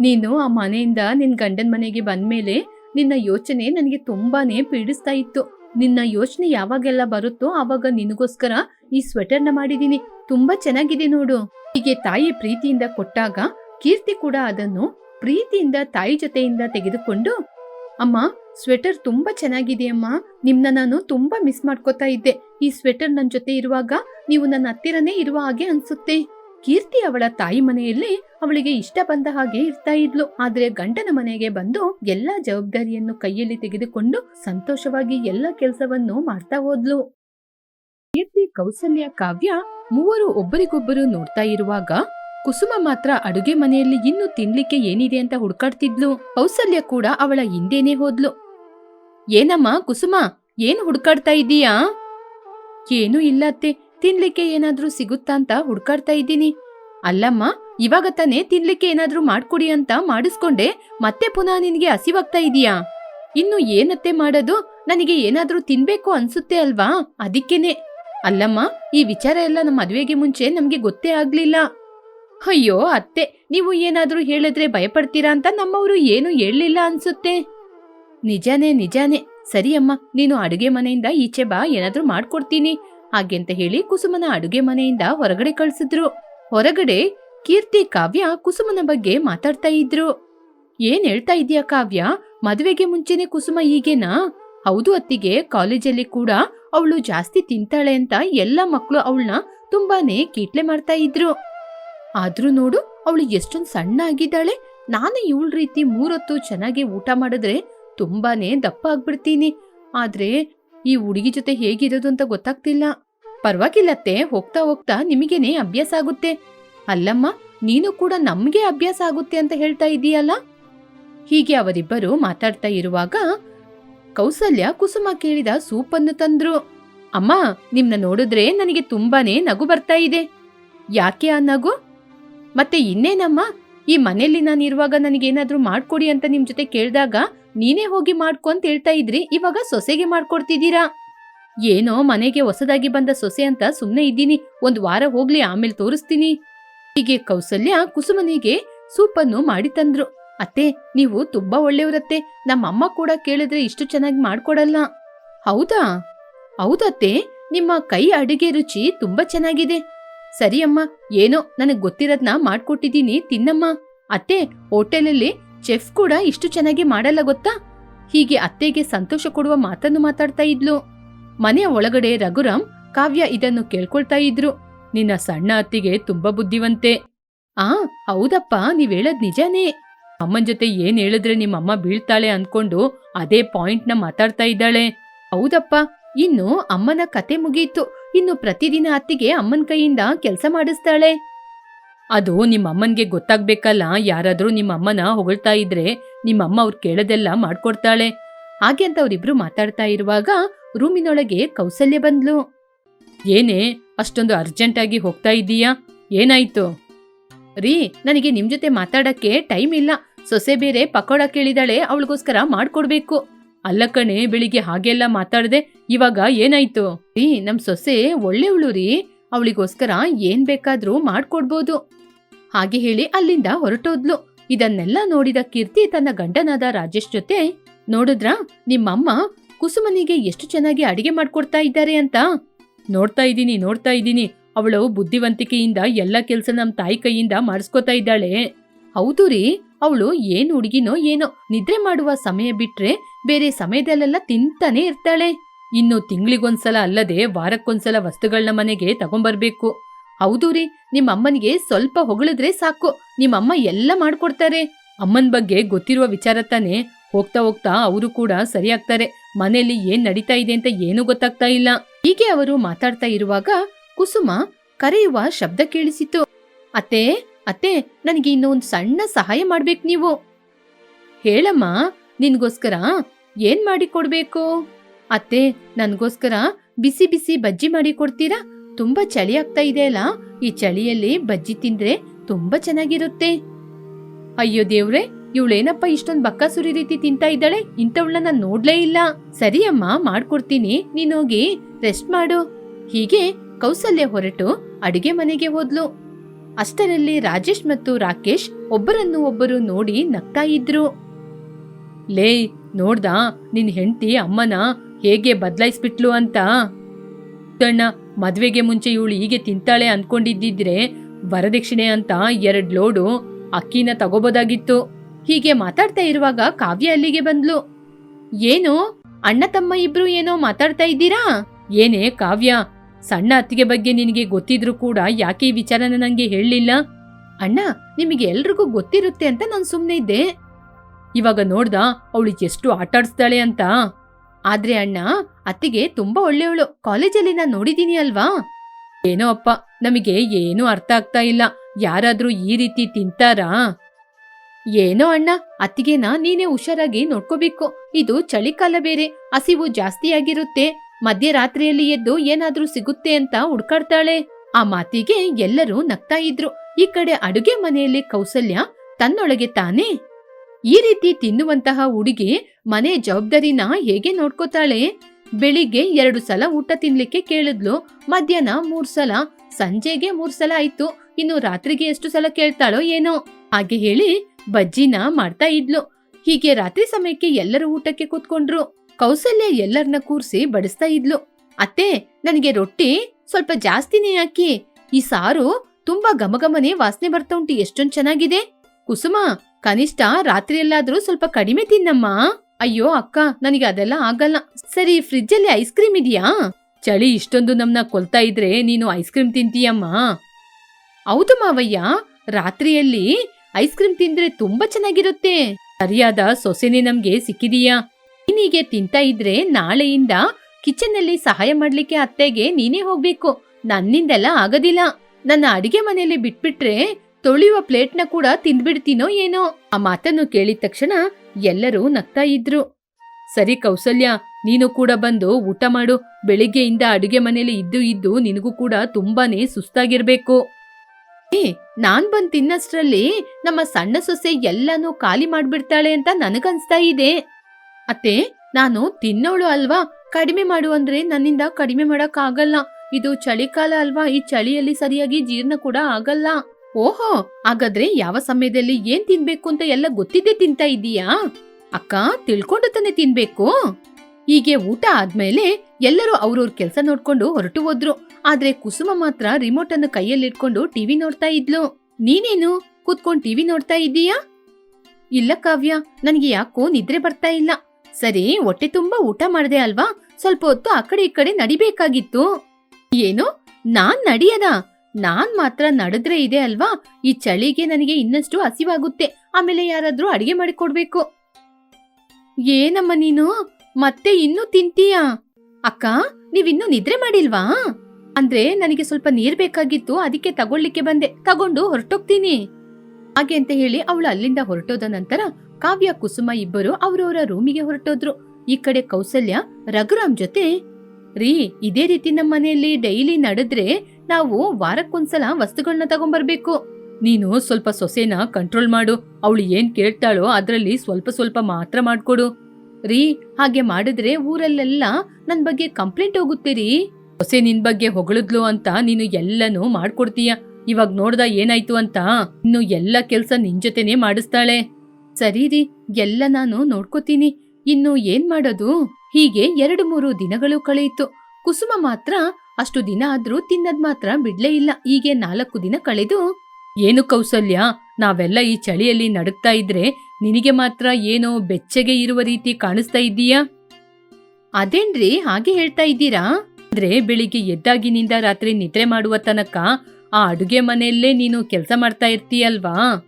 Speaker 1: ನೀನು ಆ ಮನೆಯಿಂದ ನಿನ್ ಗಂಡನ್ ಮನೆಗೆ ಬಂದ್ಮೇಲೆ ನಿನ್ನ ಯೋಚನೆ ನನಗೆ ತುಂಬಾನೇ ಪೀಡಿಸ್ತಾ ಇತ್ತು. ನಿನ್ನ ಯೋಚನೆ ಯಾವಾಗೆಲ್ಲ ಬರುತ್ತೋ ಆವಾಗ ನಿನಗೋಸ್ಕರ ಈ ಸ್ವೆಟರ್ನ ಮಾಡಿದೀನಿ. ತುಂಬಾ ಚೆನ್ನಾಗಿದೆ ನೋಡು. ಹೀಗೆ ತಾಯಿ ಪ್ರೀತಿಯಿಂದ ಕೊಟ್ಟಾಗ ಕೀರ್ತಿ ಕೂಡ ಅದನ್ನು ಪ್ರೀತಿಯಿಂದ ತಾಯಿ ಜೊತೆಯಿಂದ ತೆಗೆದುಕೊಂಡು ಅಮ್ಮ ಸ್ವೆಟರ್ ತುಂಬಾ ಚೆನ್ನಾಗಿದೆ ಅಮ್ಮ ನಿಮ್ನ ನಾನು ತುಂಬಾ ಮಿಸ್ ಮಾಡ್ಕೋತಾ ಇದ್ದೆ. ಈ ಸ್ವೆಟರ್ ನನ್ನ ಜೊತೆ ಇರುವಾಗ ನೀವು ನನ್ನ ಹತ್ತಿರನೇ ಇರುವ ಹಾಗೆ ಅನ್ಸುತ್ತೆ. ಕೀರ್ತಿ ಅವಳ ತಾಯಿ ಮನೆಯಲ್ಲಿ ಅವಳಿಗೆ ಇಷ್ಟ ಬಂದ ಹಾಗೆ ಇರ್ತಾ ಇದ್ಲು. ಆದ್ರೆ ಗಂಡನ ಮನೆಗೆ ಬಂದು ಎಲ್ಲಾ ಜವಾಬ್ದಾರಿಯನ್ನು ಕೈಯಲ್ಲಿ ತೆಗೆದುಕೊಂಡು ಸಂತೋಷವಾಗಿ ಎಲ್ಲ ಕೆಲಸವನ್ನು ಮಾಡ್ತಾ ಹೋದ್ಲು. ಕೀರ್ತಿ ಕೌಸಲ್ಯ ಕಾವ್ಯ ಮೂವರು ಒಬ್ಬರಿಗೊಬ್ಬರು ನೋಡ್ತಾ ಇರುವಾಗ ಕುಸುಮ ಮಾತ್ರ ಅಡುಗೆ ಮನೆಯಲ್ಲಿ ಇನ್ನು ತಿನ್ಲಿಕ್ಕೆ ಏನಿದೆ ಅಂತ ಹುಡ್ಕಾಡ್ತಿದ್ಲು. ಕೌಸಲ್ಯ ಕೂಡ ಅವಳ ಹಿಂದೇನೆ ಹೋದ್ಲು. ಏನಮ್ಮ ಕುಸುಮ, ಏನು ಹುಡ್ಕಾಡ್ತಾ ಇದ್ದೀಯಾ ಏನೂ ಇಲ್ಲ ಅತ್ತೆ, ತಿನ್ಲಿಕ್ಕೆ ಏನಾದ್ರೂ ಸಿಗುತ್ತಾ ಅಂತ ಹುಡ್ಕಾಡ್ತಾ ಇದ್ದೀನಿ. ಅಲ್ಲಮ್ಮ, ಇವಾಗ ತಾನೇ ತಿನ್ಲಿಕ್ಕೆ ಏನಾದ್ರೂ ಮಾಡ್ಕೊಡಿ ಅಂತ ಮಾಡಿಸ್ಕೊಂಡೆ, ಮತ್ತೆ ಪುನಃ ನಿನಗೆ ಹಸಿವಾಗ್ತಾ ಇದೀಯಾ? ಇನ್ನು ಏನತ್ತೆ ಮಾಡೋದು? ನನಗೆ ಏನಾದ್ರೂ ತಿನ್ಬೇಕು ಅನ್ಸುತ್ತೆ ಅಲ್ವಾ? ಅದಕ್ಕೇನೆ. ಅಲ್ಲಮ್ಮ, ಈ ವಿಚಾರ ಎಲ್ಲ ನಮ್ಮ ಮದುವೆಗೆ ಮುಂಚೆ ನಮ್ಗೆ ಗೊತ್ತೇ ಆಗ್ಲಿಲ್ಲ. ಅಯ್ಯೋ, ಅತ್ತೆ, ನೀವು ಏನಾದರೂ ಹೇಳಿದ್ರೆ ಭಯಪಡ್ತೀರಾ ಅಂತ ನಮ್ಮವರು ಏನು ಹೇಳಲಿಲ್ಲ ಅನ್ಸುತ್ತೆ. ನಿಜಾನೇ ನಿಜಾನೇ. ಸರಿ ಅಮ್ಮ, ನೀನು ಅಡುಗೆ ಮನೆಯಿಂದ ಈಚೆ ಬಾ, ಏನಾದರೂ ಮಾಡ್ಕೊಡ್ತೀನಿ. ಹಾಗೆ ಅಂತ ಹೇಳಿ ಕುಸುಮನ ಅಡುಗೆ ಮನೆಯಿಂದ ಹೊರಗಡೆ ಕಳಿಸಿದ್ರು. ಹೊರಗಡೆ ಕೀರ್ತಿ, ಕಾವ್ಯ ಕುಸುಮನ ಬಗ್ಗೆ ಮಾತಾಡ್ತಾ ಇದ್ರು. ಏನ್ ಹೇಳ್ತಾ ಇದೀಯ ಕಾವ್ಯ? ಮದುವೆಗೆ ಮುಂಚೆನೆ ಕುಸುಮ ಈಗೇನಾ ಹೌದು ಅತ್ತಿಗೆ, ಕಾಲೇಜಲ್ಲಿ ಕೂಡ ಅವಳು ಜಾಸ್ತಿ ತಿಂತಾಳೆ ಅಂತ ಎಲ್ಲ ಮಕ್ಕಳು ಅವಳನ್ನ ತುಂಬಾನೇ ಕೀಟ್ಲೆ ಮಾಡ್ತಾ ಇದ್ರು. ಆದ್ರೂ ನೋಡು, ಅವಳು ಎಷ್ಟೊಂದು ಸಣ್ಣ ಆಗಿದ್ದಾಳೆ ನಾನು ಇವಳ ರೀತಿ ಮೂರೊತ್ತು ಚೆನ್ನಾಗಿ ಊಟ ಮಾಡಿದ್ರೆ ತುಂಬಾನೇ ದಪ್ಪ ಆಗ್ಬಿಡ್ತೀನಿ. ಆದ್ರೆ ಈ ಹುಡುಗಿ ಜೊತೆ ಹೇಗಿರೋದು ಅಂತ ಗೊತ್ತಾಗ್ತಿಲ್ಲ. ಪರವಾಗಿಲ್ಲತ್ತೆ ಹೋಗ್ತಾ ಹೋಗ್ತಾ ನಿಮಗೇನೆ ಅಭ್ಯಾಸ ಆಗುತ್ತೆ. ಅಲ್ಲಮ್ಮ, ನೀನು ಕೂಡ ನಮ್ಗೆ ಅಭ್ಯಾಸ ಆಗುತ್ತೆ ಅಂತ ಹೇಳ್ತಾ ಇದೀಯಲ್ಲ? ಹೀಗೆ ಅವರಿಬ್ಬರು ಮಾತಾಡ್ತಾ ಇರುವಾಗ ಕೌಸಲ್ಯ ಕುಸುಮ ಕೇಳಿದ ಸೂಪನ್ನು ತಂದ್ರು. ಅಮ್ಮ, ನಿಮ್ನ ನೋಡಿದ್ರೆ ನನಗೆ ತುಂಬಾನೇ ನಗು ಬರ್ತಾ ಇದೆ. ಯಾಕೆ ಆ ನಗು? ಮತ್ತೆ ಇನ್ನೇನಮ್ಮ? ಈ ಮನೆಯಲ್ಲಿ ನಾನು ಇರುವಾಗ ನನಗೇನಾದ್ರೂ ಮಾಡ್ಕೊಡಿ ಅಂತ ನಿಮ್ ಜೊತೆ ಕೇಳಿದಾಗ ನೀನೇ ಹೋಗಿ ಮಾಡ್ಕೊ ಅಂತ ಹೇಳ್ತಾ ಇದ್ರಿ, ಇವಾಗ ಸೊಸೆಗೆ ಮಾಡ್ಕೊಡ್ತಿದ್ದೀರಾ? ಏನೋ ಮನೆಗೆ ಹೊಸದಾಗಿ ಬಂದ ಸೊಸೆ ಅಂತ ಸುಮ್ಮನೆ ಇದ್ದೀನಿ, ಒಂದು ವಾರ ಹೋಗ್ಲಿ ಆಮೇಲೆ ತೋರಿಸ್ತೀನಿ. ಹೀಗೆ ಕೌಸಲ್ಯ ಕುಸುಮನಿಗೆ ಸೂಪನ್ನು ಮಾಡಿ ತಂದ್ರು. ಅತ್ತೆ, ನೀವು ತುಂಬಾ ಒಳ್ಳೆಯವರತ್ತೆ, ನಮ್ಮಮ್ಮ ಕೂಡ ಕೇಳಿದ್ರೆ ಇಷ್ಟು ಚೆನ್ನಾಗಿ ಮಾಡ್ಕೊಡಲ್ಲ. ಹೌದಾ? ಹೌದತ್ತೆ, ನಿಮ್ಮ ಕೈ ಅಡುಗೆ ರುಚಿ ತುಂಬಾ ಚೆನ್ನಾಗಿದೆ. ಸರಿ ಅಮ್ಮ ಏನೋ ನನಗ್ ಗೊತ್ತಿರೋದ್ನ ಮಾಡ್ಕೊಟ್ಟಿದ್ದೀನಿ ತಿನ್ನಮ್ಮ. ಅತ್ತೆ, ಹೋಟೆಲಲ್ಲಿ ಚೆಫ್ ಕೂಡ ಇಷ್ಟು ಚೆನ್ನಾಗಿ ಮಾಡಲ್ಲ ಗೊತ್ತಾ? ಹೀಗೆ ಅತ್ತೆಗೆ ಸಂತೋಷ ಕೊಡುವ ಮಾತನ್ನು ಮಾತಾಡ್ತಾ ಇದ್ಲು. ಮನೆಯ ಒಳಗಡೆ ರಘುರಾಮ್, ಕಾವ್ಯ ಇದನ್ನು ಕೇಳ್ಕೊಳ್ತಾ ಇದ್ರು. ನಿನ್ನ ಸಣ್ಣ ಅತ್ತಿಗೆ ತುಂಬಾ ಬುದ್ಧಿವಂತೆ. ಆ, ಹೌದಪ್ಪ, ನೀವ್ ಹೇಳದ್ ನಿಜಾನೇ. ಅಮ್ಮನ್ ಜೊತೆ ಏನ್ ಹೇಳಿದ್ರೆ ನಿಮ್ಮಮ್ಮ ಬೀಳ್ತಾಳೆ ಅನ್ಕೊಂಡು ಅದೇ ಪಾಯಿಂಟ್ನ ಮಾತಾಡ್ತಾ ಇದ್ದಾಳೆ. ಹೌದಪ್ಪ, ಇನ್ನು ಅಮ್ಮನ ಕತೆ ಮುಗೀತು. ಇನ್ನು ಪ್ರತಿದಿನ ಅತ್ತಿಗೆ ಅಮ್ಮನ ಕೈಯಿಂದ ಕೆಲಸ ಮಾಡಿಸ್ತಾಳೆ. ಅದು ನಿಮ್ಮಮ್ಮನ್ಗೆ ಗೊತ್ತಾಗ್ಬೇಕಲ್ಲ, ಯಾರಾದ್ರೂ ನಿಮ್ಮಮ್ಮನ ಹೊಗಳ್ತಾ ಇದ್ರೆ ನಿಮ್ಮಮ್ಮ ಅವ್ರು ಕೇಳದೆಲ್ಲ ಮಾಡ್ಕೊಡ್ತಾಳೆ. ಹಾಗೆ ಅಂತ ಅವರಿಬ್ರು ಮಾತಾಡ್ತಾ ಇರುವಾಗ ರೂಮಿನೊಳಗೆ ಕೌಸಲ್ಯ ಬಂದ್ಲು. ಏನೇ, ಅಷ್ಟೊಂದು ಅರ್ಜೆಂಟ್ ಆಗಿ ಹೋಗ್ತಾ ಇದ್ದೀಯಾ? ಏನಾಯ್ತು? ರೀ, ನನಗೆ ನಿಮ್ ಜೊತೆ ಮಾತಾಡಕ್ಕೆ ಟೈಮ್ ಇಲ್ಲ. ಸೊಸೆ ಬೇರೆ ಪಕೋಡ ಕೇಳಿದಾಳೆ, ಅವಳಿಗೋಸ್ಕರ ಮಾಡ್ಕೊಡ್ಬೇಕು. ಅಲ್ಲ ಕಣೆ, ಬೆಳಿಗ್ಗೆ ಹಾಗೆಲ್ಲ ಮಾತಾಡದೆ ಇವಾಗ ಏನಾಯ್ತು? ರೀ ನಮ್ ಸೊಸೆ ಒಳ್ಳೆವಳು ರೀ. ಅವಳಿಗೋಸ್ಕರ ಏನ್ ಬೇಕಾದ್ರೂ ಮಾಡ್ಕೊಡ್ಬೋದು. ಹಾಗೆ ಹೇಳಿ ಅಲ್ಲಿಂದ ಹೊರಟೋದ್ಲು. ಇದನ್ನೆಲ್ಲ ನೋಡಿದ ಕೀರ್ತಿ ತನ್ನ ಗಂಡನಾದ ರಾಜೇಶ್ ಜೊತೆ, ನೋಡಿದ್ರ, ನಿಮ್ಮಮ್ಮ ಕುಸುಮನಿಗೆ ಎಷ್ಟು ಚೆನ್ನಾಗಿ ಅಡಿಗೆ ಮಾಡ್ಕೊಡ್ತಾ ಇದ್ದಾರೆ ಅಂತ. ನೋಡ್ತಾ ಇದ್ದೀನಿ ನೋಡ್ತಾ ಇದ್ದೀನಿ. ಅವಳು ಬುದ್ಧಿವಂತಿಕೆಯಿಂದ ಎಲ್ಲ ಕೆಲ್ಸ ನಮ್ ತಾಯಿ ಕೈಯಿಂದ ಮಾಡಿಸ್ಕೊತಾ ಇದ್ದಾಳೆ. ಹೌದು ರೀ, ಅವಳು ಏನ್ ಹುಡುಗಿನೋ ಏನೋ, ನಿದ್ರೆ ಮಾಡುವ ಸಮಯ ಬಿಟ್ರೆ ಬೇರೆ ಸಮಯದಲ್ಲೆಲ್ಲ ತಿಂತಾನೆ ಇರ್ತಾಳೆ. ಇನ್ನು ತಿಂಗಳಿಗೊಂದ್ಸಲ ಅಲ್ಲದೆ ವಾರಕ್ಕೊಂದ್ಸಲ ವಸ್ತುಗಳನ್ನ ಮನೆಗೆ ತಗೊಂಬರ್ಬೇಕು. ಹೌದು ರೀ ನಿಮ್ಮ ಅಮ್ಮನಿಗೆ ಸ್ವಲ್ಪ ಹೊಗಳಿದ್ರೆ ಸಾಕು. ನಿಮ್ಮಮ್ಮ ಎಲ್ಲ ಮಾಡ್ಕೊಡ್ತಾರೆ. ಅಮ್ಮನ್ ಬಗ್ಗೆ ಗೊತ್ತಿರುವ ವಿಚಾರ ತಾನೆ ಹೋಗ್ತಾ ಹೋಗ್ತಾ ಅವರು ಕೂಡ ಸರಿಯಾಗ್ತಾರೆ. ಮನೆಯಲ್ಲಿ ಏನ್ ನಡೀತಾ ಇದೆ ಅಂತ ಏನೂ ಗೊತ್ತಾಗ್ತಾ ಇಲ್ಲ. ಹೀಗೆ ಅವರು ಮಾತಾಡ್ತಾ ಇರುವಾಗ ಕುಸುಮ ಕರೆಯುವ ಶಬ್ದ ಕೇಳಿಸಿತು. ಅತ್ತೆ ಅತ್ತೆ, ನನಗೆ ಇನ್ನೊಂದು ಸಣ್ಣ ಸಹಾಯ ಮಾಡ್ಬೇಕು ನೀವು. ಹೇಳಮ್ಮ, ನಿನ್ಗೋಸ್ಕರ ಏನ್ ಮಾಡಿ ಕೊಡ್ಬೇಕು? ಅತ್ತೆ, ನನ್ಗೋಸ್ಕರ ಬಿಸಿ ಬಿಸಿ ಬಜ್ಜಿ ಮಾಡಿ ಕೊಡ್ತೀರಾ? ತುಂಬಾ ಚಳಿ ಆಗ್ತಾ ಇದೆ ಅಲ್ಲ, ಈ ಚಳಿಯಲ್ಲಿ ಬಜ್ಜಿ ತಿಂದ್ರೆ ತುಂಬಾ ಚೆನ್ನಾಗಿರುತ್ತೆ. ಅಯ್ಯೋ ದೇವ್ರೆ, ಇವಳೇನಪ್ಪ ಇಷ್ಟೊಂದ್ ಬಕ್ಕಾಸುರಿ ರೀತಿ ತಿಂತಾ ಇದ್ದಾಳೆ? ಇಂಥವಳನ್ನ ನಾನು ನೋಡ್ಲೇ ಇಲ್ಲ. ಸರಿ ಅಮ್ಮ, ಮಾಡ್ಕೊಡ್ತೀನಿ. ನೀನೋಗಿ ರೆಸ್ಟ್ ಮಾಡು. ಹೀಗೆ ಕೌಸಲ್ಯ ಹೊರಟು ಅಡುಗೆ ಮನೆಗೆ ಹೋದ್ಲು. ಅಷ್ಟರಲ್ಲಿ ರಾಜೇಶ್ ಮತ್ತು ರಾಕೇಶ್ ಒಬ್ಬರನ್ನು ಒಬ್ಬರು ನೋಡಿ ನಗ್ತಾ ಇದ್ರು. ಲೇ ನೋಡ್ದಾ? ನಿನ್ ಹೆಂಡತಿ ಅಮ್ಮನ ಹೇಗೆ ಬದಲಾಯಿಸ್ಬಿಟ್ಲು ಅಂತ? ತಣ್ಣ ಮದ್ವೆಗೆ ಮುಂಚೆ ಇವಳು ಹೀಗೆ ತಿಂತಾಳೆ ಅನ್ಕೊಂಡಿದ್ದಿದ್ರೆ ವರದಕ್ಷಿಣೆ ಅಂತ ಎರಡು ಲೋಡು ಅಕ್ಕಿನ ತಗೋಬೋದಾಗಿತ್ತು. ಹೀಗೆ ಮಾತಾಡ್ತಾ ಇರುವಾಗ ಕಾವ್ಯ ಅಲ್ಲಿಗೆ ಬಂದ್ಲು. ಏನು? ಅಣ್ಣ ತಮ್ಮ ಇಬ್ರು ಏನೋ ಮಾತಾಡ್ತಾ ಇದ್ದೀರಾ? ಏನೇ ಕಾವ್ಯ, ಸಣ್ಣ ಅತ್ತಿಗೆ ಬಗ್ಗೆ ನಿನಗೆ ಗೊತ್ತಿದ್ರು ಕೂಡ ಯಾಕೆ ಈ ವಿಚಾರನ ನಂಗೆ ಹೇಳಲಿಲ್ಲ? ಅಣ್ಣ, ನಿಮಗೆ ಎಲ್ರಿಗೂ ಗೊತ್ತಿರುತ್ತೆ ಅಂತ ನಾನು ಸುಮ್ಮನೆ ಇದ್ದೆ. ಇವಾಗ ನೋಡ್ದ ಅವಳು ಎಷ್ಟು ಆಟಾಡ್ಸ್ತಾಳೆ ಅಂತ. ಆದ್ರೆ ಅಣ್ಣ, ಅತ್ತಿಗೆ ತುಂಬಾ ಒಳ್ಳೆಯವಳು. ಕಾಲೇಜಲ್ಲಿ ನಾನು ನೋಡಿದೀನಿ ಅಲ್ವಾ? ಏನೋ ಅಪ್ಪ, ನಮಗೆ ಏನೂ ಅರ್ಥ ಆಗ್ತಾ ಇಲ್ಲ. ಯಾರಾದ್ರೂ ಈ ರೀತಿ ತಿಂತಾರಾ? ಏನೋ ಅಣ್ಣ ಅತ್ತಿಗೆನ ನೀನೇ ಹುಷಾರಾಗಿ ನೋಡ್ಕೋಬೇಕು. ಇದು ಚಳಿಕಾಲ ಬೇರೆ, ಹಸಿವು ಜಾಸ್ತಿಯಾಗಿರುತ್ತೆ ಮಧ್ಯರಾತ್ರಿಯಲ್ಲಿ ಎದ್ದು ಏನಾದ್ರೂ ಸಿಗುತ್ತೆ ಅಂತ ಹುಡ್ಕಾಡ್ತಾಳೆ. ಆ ಮಾತಿಗೆ ಎಲ್ಲರೂ ನಗ್ತಾ ಇದ್ರು. ಈ ಕಡೆ ಅಡುಗೆ ಮನೆಯಲ್ಲಿ ಕೌಸಲ್ಯ ತನ್ನೊಳಗೆ ತಾನೇ. ಈ ರೀತಿ ತಿನ್ನುವಂತಹ ಹುಡುಗಿ ಮನೆ ಜವಾಬ್ದಾರಿನ ಹೇಗೆ ನೋಡ್ಕೋತಾಳೆ? ಬೆಳಿಗ್ಗೆ ಎರಡು ಸಲ ಊಟ ತಿನ್ಲಿಕ್ಕೆ ಕೇಳಿದ್ಲು. ಮಧ್ಯಾಹ್ನ ಮೂರ್ ಸಲ, ಸಂಜೆಗೆ ಮೂರ್ ಸಲ ಆಯ್ತು. ಇನ್ನು ರಾತ್ರಿಗೆ ಎಷ್ಟು ಸಲ ಕೇಳ್ತಾಳೋ ಏನೋ? ಹಾಗೆ ಹೇಳಿ ಬಜ್ಜಿನ ಮಾಡ್ತಾ ಇದ್ಲು. ಹೀಗೆ ರಾತ್ರಿ ಸಮಯಕ್ಕೆ ಎಲ್ಲರೂ ಊಟಕ್ಕೆ ಕೂತ್ಕೊಂಡ್ರು. ಕೌಸಲ್ಯ ಎಲ್ಲರನ್ನ ಕೂರ್ಸಿ ಬಡಿಸ್ತಾ ಇದ್ಲು. ಅತ್ತೆ, ನನಗೆ ರೊಟ್ಟಿ ಸ್ವಲ್ಪ ಜಾಸ್ತಿನೇ ಹಾಕಿ. ಈ ಸಾರು ತುಂಬಾ ಗಮಗಮನೆ ವಾಸನೆ ಬರ್ತಾ ಉಂಟು. ಎಷ್ಟೊಂದ್ ಚೆನ್ನಾಗಿದೆ. ಕುಸುಮ ಕನಿಷ್ಠ ರಾತ್ರಿಯಲ್ಲಾದ್ರೂ ಸ್ವಲ್ಪ ಕಡಿಮೆ ತಿನ್ನಮ್ಮ. ಅಯ್ಯೋ, ಅಕ್ಕ, ನನಗೆ ಅದೆಲ್ಲ ಆಗಲ್ಲ. ಸರಿ, ಫ್ರಿಜ್ಜಲ್ಲಿ ಐಸ್ ಕ್ರೀಮ್ ಇದೆಯಾ? ಚಳಿ, ಇಷ್ಟೊಂದು ನಮ್ನ ಕೊಲ್ತಾ ಇದ್ರೆ ನೀನು ಐಸ್ ಕ್ರೀಮ್ ತಿಂತೀಯಮ್ಮ. ಹೌದು ಮಾವಯ್ಯ, ರಾತ್ರಿಯಲ್ಲಿ ಐಸ್ ಕ್ರೀಮ್ ತಿಂದ್ರೆ ತುಂಬಾ ಚೆನ್ನಾಗಿರುತ್ತೆ. ಸರಿಯಾದ ಸೊಸೆನೆ ನಮ್ಗೆ ಸಿಕ್ಕಿದೀಯಾ? ನೀನೀಗೆ ತಿಂತಾ ಇದ್ರೆ ನಾಳೆಯಿಂದ ಕಿಚನ್ ಅಲ್ಲಿ ಸಹಾಯ ಮಾಡ್ಲಿಕ್ಕೆ ಅತ್ತೆಗೆ ನೀನೇ ಹೋಗ್ಬೇಕು. ನನ್ನಿಂದೆಲ್ಲ ಆಗೋದಿಲ್ಲ. ನನ್ನ ಅಡಿಗೆ ಮನೆಯಲ್ಲಿ ಬಿಟ್ಬಿಟ್ರೆ ತೊಳೆಯುವ ಪ್ಲೇಟ್ನ ಕೂಡ ತಿಂದ್ಬಿಡ್ತೀನೋ ಏನೋ? ಆ ಮಾತನ್ನು ಕೇಳಿದ ತಕ್ಷಣ ಎಲ್ಲರೂ ನಗ್ತಾ ಇದ್ರು. ಸರಿ ಕೌಸಲ್ಯ, ನೀನು ಕೂಡ ಬಂದು ಊಟ ಮಾಡು. ಬೆಳಿಗ್ಗೆಯಿಂದ ಅಡುಗೆ ಮನೇಲಿ ಇದ್ದು ಇದ್ದು ನಿನಗೂ ಕೂಡ ತುಂಬಾನೇ ಸುಸ್ತಾಗಿರ್ಬೇಕು. ಏ, ನಾನ್ ಬಂದ್ ತಿನ್ನಷ್ಟರಲ್ಲಿ ನಮ್ಮ ಸಣ್ಣ ಸೊಸೆ ಎಲ್ಲಾನು ಖಾಲಿ ಮಾಡ್ಬಿಡ್ತಾಳೆ ಅಂತ ನನಗನ್ಸ್ತಾ ಇದೆ. ಅತ್ತೆ, ನಾನು ತಿನ್ನೋಳು ಅಲ್ವಾ? ಕಡಿಮೆ ಮಾಡು ಅಂದ್ರೆ ನನ್ನಿಂದ ಕಡಿಮೆ ಮಾಡಕ್ ಆಗಲ್ಲ ಇದು ಚಳಿಕಾಲ ಅಲ್ವಾ? ಈ ಚಳಿಯಲ್ಲಿ ಸರಿಯಾಗಿ ಜೀರ್ಣ ಕೂಡ ಆಗಲ್ಲ. ಓಹೋ, ಹಾಗಾದ್ರೆ ಯಾವ ಸಮಯದಲ್ಲಿ ಏನ್ ತಿನ್ಬೇಕು ಅಂತ ಎಲ್ಲ ಗೊತ್ತಿದ್ದೇ ತಿಂತಾ ಇದೀಯಾ? ಅಕ್ಕ, ತಿಳ್ಕೊಂಡು ತಾನೆ ತಿನ್ಬೇಕು. ಹೀಗೆ ಊಟ ಆದ್ಮೇಲೆ ಎಲ್ಲರೂ ಅವ್ರವ್ರ ಕೆಲಸ ನೋಡ್ಕೊಂಡು ಹೊರಟು ಹೋದ್ರು. ಆದ್ರೆ ಕುಸುಮ ಮಾತ್ರ ರಿಮೋಟ್ ಅನ್ನು ಕೈಯಲ್ಲಿಟ್ಕೊಂಡು ಟಿವಿ ನೋಡ್ತಾ ಇದ್ಲು. ನೀನೇನು? ಕೂತ್ಕೊಂಡು ಟಿವಿ ನೋಡ್ತಾ ಇದ್ದೀಯಾ ಇಲ್ಲ ಕಾವ್ಯ, ನನ್ಗೆ ಯಾಕೋ ನಿದ್ರೆ ಬರ್ತಾ ಇಲ್ಲ. ಸರಿ, ಹೊಟ್ಟೆ ತುಂಬಾ ಊಟ ಮಾಡಿದೆ ಅಲ್ವಾ? ಸ್ವಲ್ಪ ಹೊತ್ತು ಆ ಕಡೆ ಈ ಕಡೆ ನಡಿಬೇಕಾಗಿತ್ತು. ಏನು? ನಾನ್ ನಡಿಯದ? ನಾನ್ ಮಾತ್ರ ನಡೆದ್ರೆ ಇದೆ ಅಲ್ವಾ? ಈ ಚಳಿಗೆ ನನಗೆ ಇನ್ನಷ್ಟು ಹಸಿವಾಗುತ್ತೆ. ಆಮೇಲೆ ಯಾರಾದ್ರೂ ಅಡಿಗೆ ಮಾಡಿಕೊಡ್ಬೇಕು ಏನಮ್ಮ ನೀನು? ಮತ್ತೆ ಇನ್ನೂ ತಿಂತೀಯಾ? ಅಕ್ಕ, ನೀವಿನ್ನೂ ನಿದ್ರೆ ಮಾಡಿಲ್ವಾ? ಅಂದ್ರೆ ನನಗೆ ಸ್ವಲ್ಪ ನೀರ್ ಬೇಕಾಗಿತ್ತು, ಅದಕ್ಕೆ ತಗೊಳ್ಳಿಕ್ಕೆ ಬಂದೆ. ತಗೊಂಡು ಹೊರಟೋಗ್ತೀನಿ. ಹಾಗೆ ಅಂತ ಹೇಳಿ ಅವಳು ಅಲ್ಲಿಂದ ಹೊರಟೋದ ನಂತರ ಕಾವ್ಯ, ಕುಸುಮ ಇಬ್ಬರು ಅವರವರ ರೂಮಿಗೆ ಹೊರಟೋದ್ರು. ಈ ಕಡೆ ಕೌಸಲ್ಯ, ರಘುರಾಮ್ ಜೊತೆ ರೀ, ಇದೇ ರೀತಿ ನಮ್ಮ ಮನೆಯಲ್ಲಿ ಡೈಲಿ ನಡೆದ್ರೆ ನಾವು ವಾರಕ್ಕೊಂದ್ಸಲ ವಸ್ತುಗಳನ್ನ ತಗೊಂಬರ್ಬೇಕು. ನೀನು ಸ್ವಲ್ಪ ಸೊಸೆನ ಕಂಟ್ರೋಲ್ ಮಾಡು. ಅವಳು ಏನ್ ಕೇಳ್ತಾಳೋ ಅದ್ರಲ್ಲಿ ಸ್ವಲ್ಪ ಸ್ವಲ್ಪ ಮಾತ್ರ ಮಾಡ್ಕೊಡು. ರೀ, ಹಾಗೆ ಮಾಡಿದ್ರೆ ಊರಲ್ಲೆಲ್ಲ ನನ್ ಬಗ್ಗೆ ಕಂಪ್ಲೇಂಟ್ ಹೋಗುತ್ತೆ ರೀ ಸೊಸೆ ನಿನ್ ಬಗ್ಗೆ ಹೊಗಳಿದ್ಲು ಅಂತ ನೀನು ಎಲ್ಲನೂ ಮಾಡ್ಕೊಡ್ತೀಯ. ಇವಾಗ ನೋಡ್ದ ಏನಾಯ್ತು ಅಂತ ಇನ್ನು ಎಲ್ಲ ಕೆಲ್ಸ ನಿನ್ ಜೊತೆನೆ ಮಾಡಿಸ್ತಾಳೆ. ಸರಿ ರೀ, ಎಲ್ಲ ನಾನು ನೋಡ್ಕೋತೀನಿ. ಇನ್ನು ಏನ್ ಮಾಡೋದು? ಹೀಗೆ ಎರಡು ಮೂರು ದಿನಗಳು ಕಳೆಯಿತು. ಕುಸುಮ ಮಾತ್ರ ಅಷ್ಟು ದಿನ ಆದ್ರೂ ತಿನ್ನದ್ ಮಾತ್ರ ಬಿಡ್ಲೇ ಇಲ್ಲ. ಹೀಗೆ ನಾಲ್ಕು ದಿನ ಕಳೆದು, ಏನು ಕೌಸಲ್ಯ, ನಾವೆಲ್ಲ ಈ ಚಳಿಯಲ್ಲಿ ನಡುಗ್ತಾ ಇದ್ರೆ ನಿನಗೆ ಮಾತ್ರ ಏನೋ ಬೆಚ್ಚಗೆ ಇರುವ ರೀತಿ ಕಾಣಿಸ್ತಾ ಇದ್ದೀಯಾ? ಅದೇನ್ರಿ, ಹಾಗೆ ಹೇಳ್ತಾ ಇದ್ದೀರಾ? ಅಂದ್ರೆ ಬೆಳಿಗ್ಗೆ ಎದ್ದಾಗಿನಿಂದ ರಾತ್ರಿ ನಿದ್ರೆ ಮಾಡುವ ತನಕ ಆ ಅಡುಗೆ ಮನೆಯಲ್ಲೇ ನೀನು ಕೆಲಸ ಮಾಡ್ತಾ ಇರ್ತೀಯಲ್ವಾ?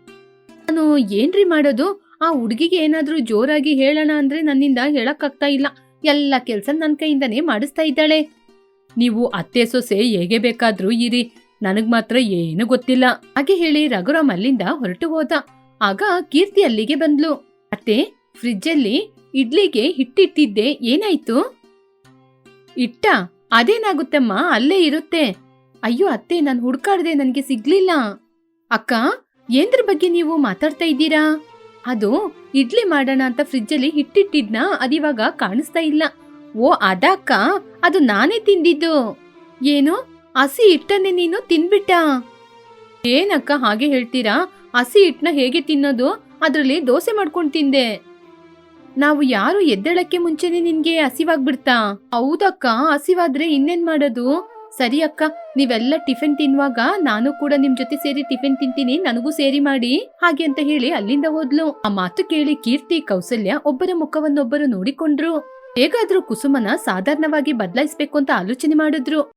Speaker 1: ನಾನು ಏನ್ರಿ ಮಾಡೋದು? ಆ ಹುಡುಗಿಗೆ ಏನಾದ್ರೂ ಜೋರಾಗಿ ಹೇಳೋಣ ಅಂದ್ರೆ ನನ್ನಿಂದ ಹೇಳಕ್ಕಾಗ್ತಾ ಇಲ್ಲ. ಎಲ್ಲ ಕೆಲಸ ನನ್ನ ಕೈಯಿಂದನೇ ಮಾಡಿಸ್ತಾ ಇದ್ದಾಳೆ. ನೀವು ಅತ್ತೆ ಸೊಸೆ ಹೇಗೆ ಬೇಕಾದ್ರೂ ಇರಿ. ನನಗ್ ಮಾತ್ರ ಏನು ಗೊತ್ತಿಲ್ಲ. ಹಾಗೆ ಹೇಳಿ ರಘುರಾಮ್ ಅಲ್ಲಿಂದ ಹೊರಟು ಹೋದ. ಆಗ ಕೀರ್ತಿ ಅಲ್ಲಿಗೆ ಬಂದ್ಲು. ಅತ್ತೆ, ಫ್ರಿಜ್ಜಲ್ಲಿ ಇಡ್ಲಿಗೆ ಹಿಟ್ಟಿಟ್ಟಿದ್ದೆ. ಏನಾಯ್ತು? ಇಟ್ಟ ಅದೇನಾಗುತ್ತಮ್ಮ? ಅಲ್ಲೇ ಇರುತ್ತೆ. ಅಯ್ಯೋ ಅತ್ತೆ, ನಾನು ಹುಡ್ಕಾಡ್ದೆ ನನಗೆ ಸಿಗ್ಲಿಲ್ಲ. ಅಕ್ಕ, ಏನ್ದ್ರ ಬಗ್ಗೆ ನೀವು ಮಾತಾಡ್ತಾ ಇದ್ದೀರಾ? ಅದು ಇಡ್ಲಿ ಮಾಡೋಣ ಅಂತ ಫ್ರಿಜ್ಜಲ್ಲಿ ಹಿಟ್ಟಿಟ್ಟಿದ್ನ? ಅದಿವಾಗ ಕಾಣಿಸ್ತಾ ಇಲ್ಲ. ಓ, ಅದಕ್ಕ? ಅದು ನಾನೇ ತಿಂದಿದ್ದು. ಏನು? ಹಸಿ ಹಿಟ್ಟನ್ನೇ ನೀನು ತಿನ್ಬಿಟ್ಟ? ಏನಕ್ಕ ಹಾಗೆ ಹೇಳ್ತೀರಾ? ಹಸಿ ಹಿಟ್ಟನ್ನ ಹೇಗೆ ತಿನ್ನೋದು? ಅದರಲ್ಲಿ ದೋಸೆ ಮಾಡ್ಕೊಂಡು ತಿಂದೆ. ನಾವು ಯಾರು ಎದ್ದೇಳಕ್ಕೆ ಮುಂಚೆನೆ ನಿನ್ಗೆ ಹಸಿವಾಗ್ಬಿಡ್ತಾ? ಹೌದಕ್ಕ, ಹಸಿವಾದ್ರೆ ಇನ್ನೇನ್ ಮಾಡೋದು? ಸರಿ ಅಕ್ಕ, ನೀವೆಲ್ಲ ಟಿಫಿನ್ ತಿನ್ನುವಾಗ ನಾನು ಕೂಡ ನಿಮ್ ಜೊತೆ ಸೇರಿ ಟಿಫಿನ್ ತಿಂತೀನಿ, ನನಗೂ ಸೇರಿ ಮಾಡಿ. ಹಾಗೆ ಅಂತ ಹೇಳಿ ಅಲ್ಲಿಂದ ಹೋದ್ಲು. ಆ ಮಾತು ಕೇಳಿ ಕೀರ್ತಿ, ಕೌಸಲ್ಯ ಒಬ್ಬರ ಮುಖವನ್ನೊಬ್ಬರು ನೋಡಿಕೊಂಡ್ರು. ಹೇಗಾದ್ರೂ ಕುಸುಮನ ಸಾಧಾರಣವಾಗಿ ಬದಲಾಯಿಸ್ಬೇಕು ಅಂತ ಆಲೋಚನೆ ಮಾಡಿದ್ರು.